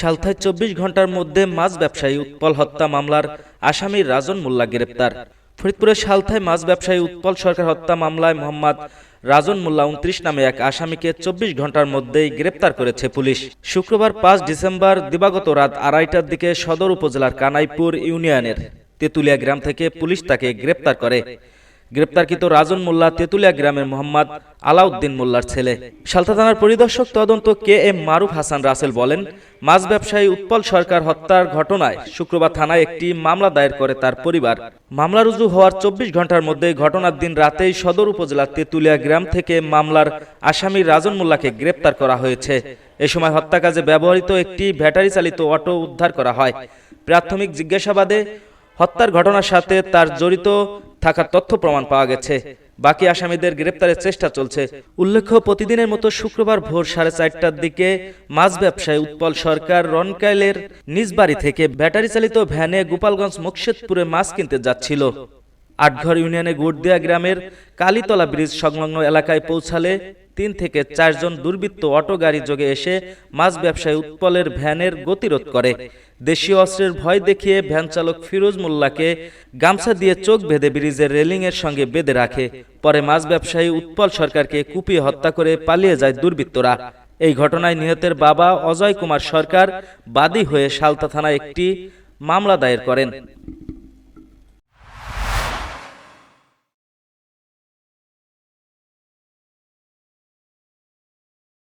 সালথায় চব্বিশ ঘণ্টার মধ্যে মাছ ব্যবসায়ী উৎপল হত্যা মামলার আসামি রাজন মোল্লা গ্রেপ্তার। ফরিদপুরের সালথায় মাছ ব্যবসায়ী উৎপল সরকার হত্যা মামলায় মোহাম্মদ রাজন মোল্লা উনত্রিশ নামে এক আসামিকে চব্বিশ ঘণ্টার মধ্যেই গ্রেপ্তার করেছে পুলিশ। শুক্রবার পাঁচ ডিসেম্বর দিবাগত রাত আড়াইটার দিকে সদর উপজেলার কানাইপুর ইউনিয়নের তেতুলিয়া গ্রাম থেকে পুলিশ তাকে গ্রেপ্তার করে। গ্রেপ্তারকৃত রাজন মোল্লা তেতুলিয়া গ্রামের মোহাম্মদ আলাউদ্দিন মোল্লার ছেলে। সালতা থানার পরিদর্শক তদন্ত কে এম মারুফ হাসান রাসেল বলেন, মাছ ব্যবসায়ী উৎপল সরকার হত্যার ঘটনায় শুক্রবার থানায় একটি মামলা দায়ের করে তার পরিবার। মামলা রুজু হওয়ার চব্বিশ ঘণ্টার মধ্যে ঘটনার দিন রাতেই সদর উপজেলার তেতুলিয়া গ্রাম থেকে মামলার আসামি রাজন মোল্লাকে গ্রেপ্তার করা হয়েছে। এ সময় হত্যা কাজে ব্যবহৃত একটি ব্যাটারি চালিত অটো উদ্ধার করা হয়। প্রাথমিক জিজ্ঞাসাবাদে হত্যার ঘটনার সাথে তার জড়িত থাকার তথ্য প্রমাণ পাওয়া গেছে। বাকি আসামিদের গ্রেপ্তারের চেষ্টা চলছে। উল্লেখ্য, প্রতিদিনের মতো শুক্রবার ভোর সাড়ে চারটার দিকে মাছ ব্যবসায়ী উৎপল সরকার রনকাইলের নিজ বাড়ি থেকে ব্যাটারি চালিত ভ্যানে গোপালগঞ্জ মুকশেদপুরে মাছ কিনতে যাচ্ছিল। আটঘর ইউনিয়নে গুড়দিয়া গ্রামের কালীতলা ব্রিজ সংলগ্ন এলাকায় পৌঁছালে তিন থেকে চারজন দুর্বৃত্ত অটো গাড়ি যোগে এসে মাছ ব্যবসায়ী উৎপলের ভ্যানের গতিরোধ করে। দেশীয় অস্ত্রের ভয় দেখিয়ে ভ্যান চালক ফিরোজ মোল্লাকে গামছা দিয়ে চোখ বেঁধে ব্রিজের রেলিংয়ের সঙ্গে বেঁধে রাখে। পরে মাছ ব্যবসায়ী উৎপল সরকারকে কুপিয়ে হত্যা করে পালিয়ে যায় দুর্বৃত্তরা। এই ঘটনায় নিহতের বাবা অজয় কুমার সরকার বাদী হয়ে সালতা থানায় একটি মামলা দায়ের করেন।